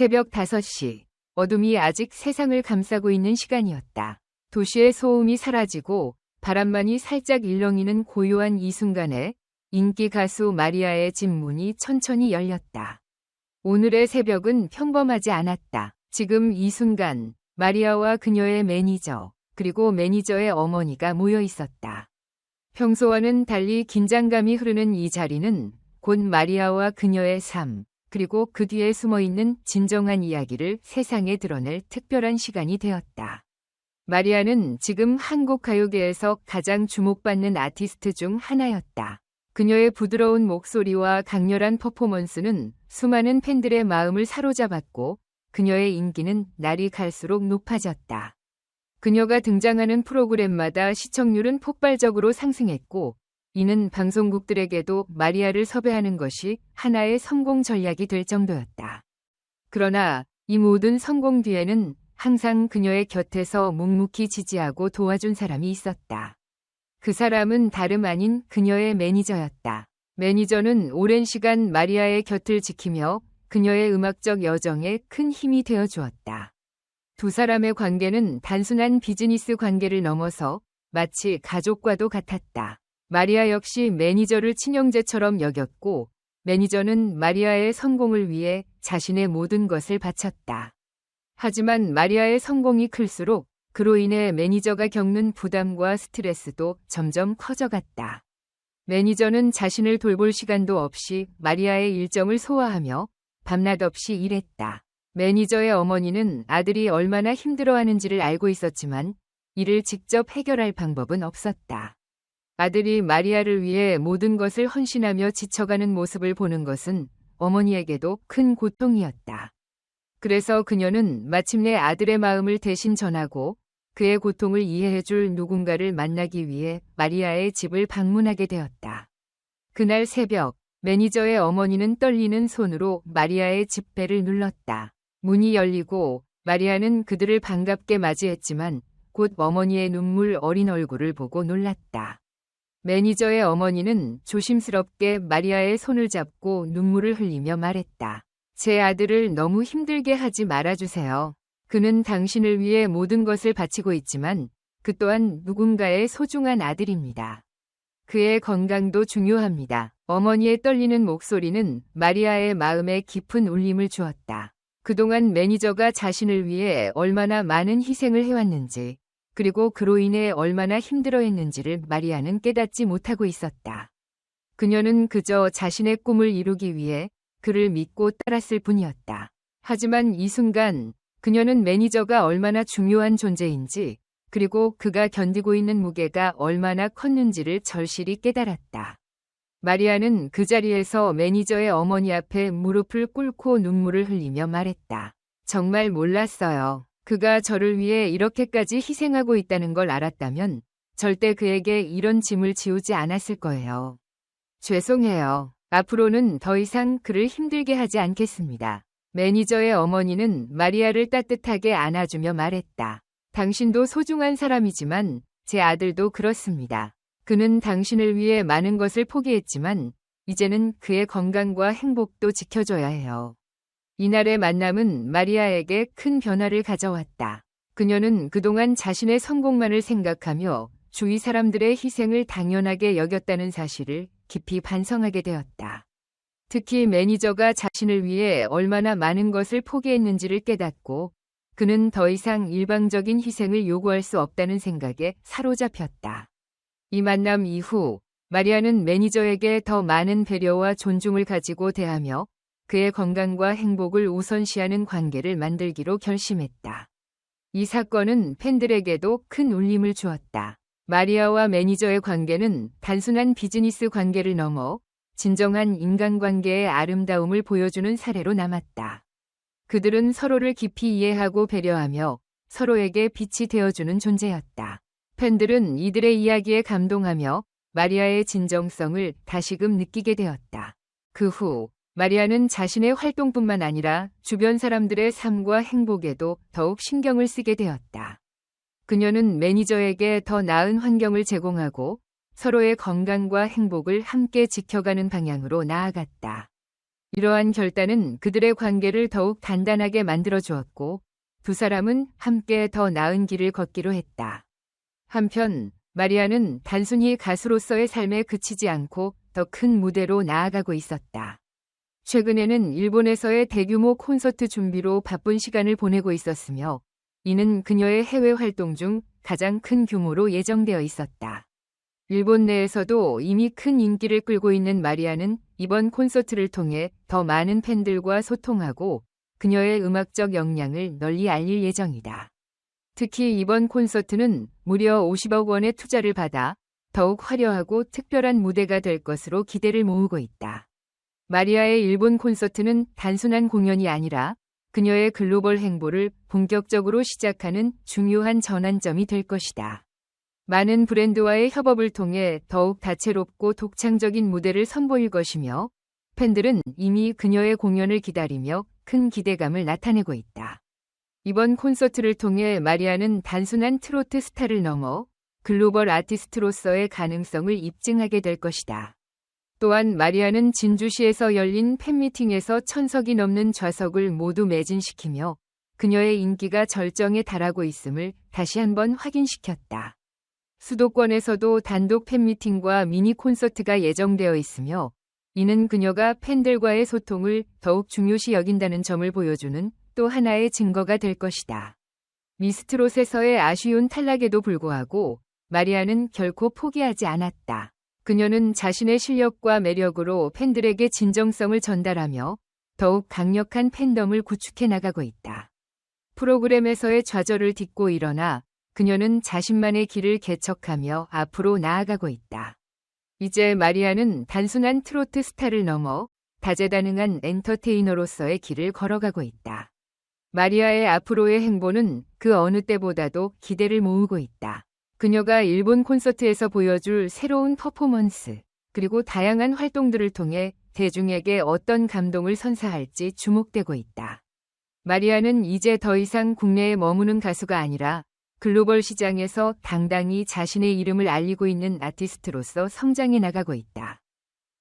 새벽 5시, 어둠이 아직 세상을 감싸고 있는 시간이었다. 도시의 소음이 사라지고 바람만이 살짝 일렁이는 고요한 이 순간에 인기 가수 마리아의 집 문이 천천히 열렸다. 오늘의 새벽은 평범하지 않았다. 지금 이 순간 마리아와 그녀의 매니저, 그리고 매니저의 어머니가 모여 있었다. 평소와는 달리 긴장감이 흐르는 이 자리는 곧 마리아와 그녀의 삶, 그리고 그 뒤에 숨어 있는 진정한 이야기를 세상에 드러낼 특별한 시간이 되었다. 마리아는 지금 한국 가요계에서 가장 주목받는 아티스트 중 하나였다. 그녀의 부드러운 목소리와 강렬한 퍼포먼스는 수많은 팬들의 마음을 사로잡았고 그녀의 인기는 날이 갈수록 높아졌다. 그녀가 등장하는 프로그램마다 시청률은 폭발적으로 상승했고 이는 방송국들에게도 마리아를 섭외하는 것이 하나의 성공 전략이 될 정도였다. 그러나 이 모든 성공 뒤에는 항상 그녀의 곁에서 묵묵히 지지하고 도와준 사람이 있었다. 그 사람은 다름 아닌 그녀의 매니저였다. 매니저는 오랜 시간 마리아의 곁을 지키며 그녀의 음악적 여정에 큰 힘이 되어 주었다. 두 사람의 관계는 단순한 비즈니스 관계를 넘어서 마치 가족과도 같았다. 마리아 역시 매니저를 친형제처럼 여겼고 매니저는 마리아의 성공을 위해 자신의 모든 것을 바쳤다. 하지만 마리아의 성공이 클수록 그로 인해 매니저가 겪는 부담과 스트레스도 점점 커져갔다. 매니저는 자신을 돌볼 시간도 없이 마리아의 일정을 소화하며 밤낮 없이 일했다. 매니저의 어머니는 아들이 얼마나 힘들어하는지를 알고 있었지만 이를 직접 해결할 방법은 없었다. 아들이 마리아를 위해 모든 것을 헌신하며 지쳐가는 모습을 보는 것은 어머니에게도 큰 고통이었다. 그래서 그녀는 마침내 아들의 마음을 대신 전하고 그의 고통을 이해해줄 누군가를 만나기 위해 마리아의 집을 방문하게 되었다. 그날 새벽, 매니저의 어머니는 떨리는 손으로 마리아의 집배를 눌렀다. 문이 열리고 마리아는 그들을 반갑게 맞이했지만 곧 어머니의 눈물 어린 얼굴을 보고 놀랐다. 매니저의 어머니는 조심스럽게 마리아의 손을 잡고 눈물을 흘리며 말했다. 제 아들을 너무 힘들게 하지 말아주세요. 그는 당신을 위해 모든 것을 바치고 있지만 그 또한 누군가의 소중한 아들입니다. 그의 건강도 중요합니다. 어머니의 떨리는 목소리는 마리아의 마음에 깊은 울림을 주었다. 그동안 매니저가 자신을 위해 얼마나 많은 희생을 해왔는지, 그리고 그로 인해 얼마나 힘들어했는지를 마리아는 깨닫지 못하고 있었다. 그녀는 그저 자신의 꿈을 이루기 위해 그를 믿고 따랐을 뿐이었다. 하지만 이 순간 그녀는 매니저가 얼마나 중요한 존재인지 그리고 그가 견디고 있는 무게가 얼마나 컸는지를 절실히 깨달았다. 마리아는 그 자리에서 매니저의 어머니 앞에 무릎을 꿇고 눈물을 흘리며 말했다. 정말 몰랐어요. 그가 저를 위해 이렇게까지 희생하고 있다는 걸 알았다면 절대 그에게 이런 짐을 지우지 않았을 거예요. 죄송해요. 앞으로는 더 이상 그를 힘들게 하지 않겠습니다. 매니저의 어머니는 마리아를 따뜻하게 안아주며 말했다. 당신도 소중한 사람이지만 제 아들도 그렇습니다. 그는 당신을 위해 많은 것을 포기했지만 이제는 그의 건강과 행복도 지켜줘야 해요. 이날의 만남은 마리아에게 큰 변화를 가져왔다. 그녀는 그동안 자신의 성공만을 생각하며 주위 사람들의 희생을 당연하게 여겼다는 사실을 깊이 반성하게 되었다. 특히 매니저가 자신을 위해 얼마나 많은 것을 포기했는지를 깨닫고 그는 더 이상 일방적인 희생을 요구할 수 없다는 생각에 사로잡혔다. 이 만남 이후 마리아는 매니저에게 더 많은 배려와 존중을 가지고 대하며 그의 건강과 행복을 우선시하는 관계를 만들기로 결심했다. 이 사건은 팬들에게도 큰 울림을 주었다. 마리아와 매니저의 관계는 단순한 비즈니스 관계를 넘어 진정한 인간관계의 아름다움을 보여주는 사례로 남았다. 그들은 서로를 깊이 이해하고 배려하며 서로에게 빛이 되어주는 존재였다. 팬들은 이들의 이야기에 감동하며 마리아의 진정성을 다시금 느끼게 되었다. 그 후 마리아는 자신의 활동뿐만 아니라 주변 사람들의 삶과 행복에도 더욱 신경을 쓰게 되었다. 그녀는 매니저에게 더 나은 환경을 제공하고 서로의 건강과 행복을 함께 지켜가는 방향으로 나아갔다. 이러한 결단은 그들의 관계를 더욱 단단하게 만들어 주었고 두 사람은 함께 더 나은 길을 걷기로 했다. 한편 마리아는 단순히 가수로서의 삶에 그치지 않고 더 큰 무대로 나아가고 있었다. 최근에는 일본에서의 대규모 콘서트 준비로 바쁜 시간을 보내고 있었으며 이는 그녀의 해외 활동 중 가장 큰 규모로 예정되어 있었다. 일본 내에서도 이미 큰 인기를 끌고 있는 마리아는 이번 콘서트를 통해 더 많은 팬들과 소통하고 그녀의 음악적 역량을 널리 알릴 예정이다. 특히 이번 콘서트는 무려 50억 원의 투자를 받아 더욱 화려하고 특별한 무대가 될 것으로 기대를 모으고 있다. 마리아의 일본 콘서트는 단순한 공연이 아니라 그녀의 글로벌 행보를 본격적으로 시작하는 중요한 전환점이 될 것이다. 많은 브랜드와의 협업을 통해 더욱 다채롭고 독창적인 무대를 선보일 것이며 팬들은 이미 그녀의 공연을 기다리며 큰 기대감을 나타내고 있다. 이번 콘서트를 통해 마리아는 단순한 트로트 스타를 넘어 글로벌 아티스트로서의 가능성을 입증하게 될 것이다. 또한 마리아는 진주시에서 열린 팬미팅에서 천석이 넘는 좌석을 모두 매진시키며 그녀의 인기가 절정에 달하고 있음을 다시 한번 확인시켰다. 수도권에서도 단독 팬미팅과 미니 콘서트가 예정되어 있으며 이는 그녀가 팬들과의 소통을 더욱 중요시 여긴다는 점을 보여주는 또 하나의 증거가 될 것이다. 미스트롯에서의 아쉬운 탈락에도 불구하고 마리아는 결코 포기하지 않았다. 그녀는 자신의 실력과 매력으로 팬들에게 진정성을 전달하며 더욱 강력한 팬덤을 구축해 나가고 있다. 프로그램에서의 좌절을 딛고 일어나 그녀는 자신만의 길을 개척하며 앞으로 나아가고 있다. 이제 마리아는 단순한 트로트 스타를 넘어 다재다능한 엔터테이너로서의 길을 걸어가고 있다. 마리아의 앞으로의 행보는 그 어느 때보다도 기대를 모으고 있다. 그녀가 일본 콘서트에서 보여줄 새로운 퍼포먼스, 그리고 다양한 활동들을 통해 대중에게 어떤 감동을 선사할지 주목되고 있다. 마리아는 이제 더 이상 국내에 머무는 가수가 아니라 글로벌 시장에서 당당히 자신의 이름을 알리고 있는 아티스트로서 성장해 나가고 있다.